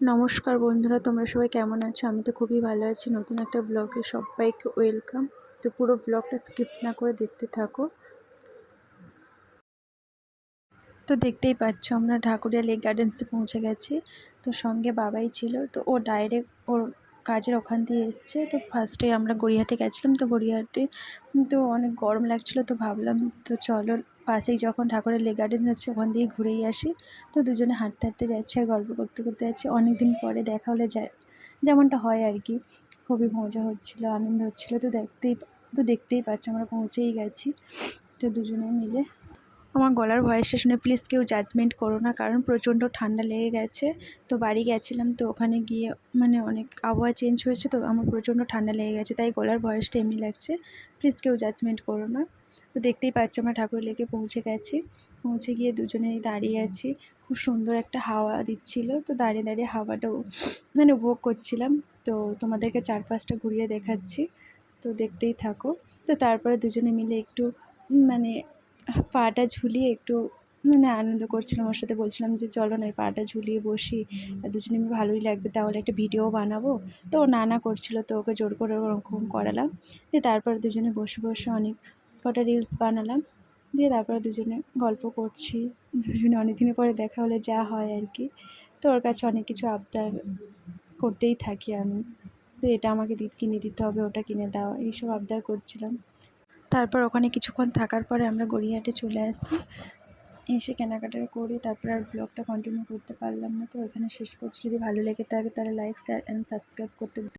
নমস্কার বন্ধুরা, তোমরা সবাই কেমন আছো? আমি তো খুবই ভালো আছি। নতুন একটা ব্লগে সবাইকে ওয়েলকাম তো পুরো ব্লগটা স্কিপ না করে দেখতে থাকো। তো দেখতেই পাচ্ছ, আমরা ঢাকুরিয়া লেক গার্ডেন্সে পৌঁছে গেছি। তো সঙ্গে বাবাই ছিল, তো ও ডাইরেক্ট ওর কাজের ওখান দিয়ে এসছে। তো ফার্স্টে আমরা গড়িয়াহাটে গেছিলাম। তো গড়িয়াহাটে তো অনেক গরম লাগছিল। তো ভাবলাম, তো চলো পাশেই যখন ঠাকুরের লেক গার্ডেন আছে, ওখান দিয়ে ঘুরেই আসি। তো দুজনে হাঁটতে হাঁটতে যাচ্ছি আর গল্প করতে করতে যাচ্ছি। অনেক দিন পরে দেখা হলে যায় যেমনটা হয় আর কি। খুবই মজা হচ্ছিল, আনন্দ হচ্ছিল। তো দেখতেই তো দেখতেই পাচ্ছ, আমরা পৌঁছেই গেছি। তো দুজনে মিলে আমার গলার ভয়েসটা শুনে প্লিজ কেউ জাজমেন্ট করো না, কারণ প্রচণ্ড ঠান্ডা লেগে গেছে। তো বাড়ি গেছিলাম, তো ওখানে গিয়ে মানে অনেক আবহাওয়া চেঞ্জ হয়েছে, তো আমার প্রচণ্ড ঠান্ডা লেগে গেছে, তাই গলার ভয়েসটা এমনি লাগছে। প্লিজ কেউ জাজমেন্ট করো না। তো দেখতেই পাচ্ছ আমরা ঠাকুর লেকে পৌঁছে গেছি। পৌঁছে গিয়ে দুজনেই দাঁড়িয়ে আছি। খুব সুন্দর একটা হাওয়া দিচ্ছিল, তো দাঁড়িয়ে দাঁড়িয়ে হাওয়াটা মানে উপভোগ করছিলাম। তো তোমাদেরকে চারপাশটা ঘুরিয়ে দেখাচ্ছি। তো দেখতেই থাকো। তো তারপরে দুজনে মিলে একটু মানে পাটা ঝুলিয়ে একটু মানে আনন্দ করছিলাম ওর সাথে বলছিলাম যে চলো না পাটা ঝুলিয়ে বসি দুজনে ভালোই লাগবে, তাহলে একটা ভিডিও বানাবো। তো ও নানা করছিল, তো ওকে জোর করে ওরকম করালাম। দিয়ে তারপর দুজনে বসে বসে অনেক কটা রিলস বানালাম। দিয়ে তারপরে দুজনে গল্প করছি। দুজনে অনেক দিনের পরে দেখা হলে, যা হয় আর কি। তো ওর কাছে অনেক কিছু আবদার করতেই থাকি আমি। তো এটা আমাকে দি, কিনে দিতে হবে, ওটা কিনে দাও, এইসব আবদার করছিলাম। তারপর ওখানে কিছুক্ষণ থাকার পরে আমরা গড়িয়াহাটে চলে আসি। এসে কেনাকাটা করি, তারপর আর ব্লগটা কন্টিনিউ করতে পারলাম না। তো এখানে শেষ করছি। যদি ভালো লেগে থাকে তাহলে লাইক শেয়ার অ্যান্ড সাবস্ক্রাইব করতে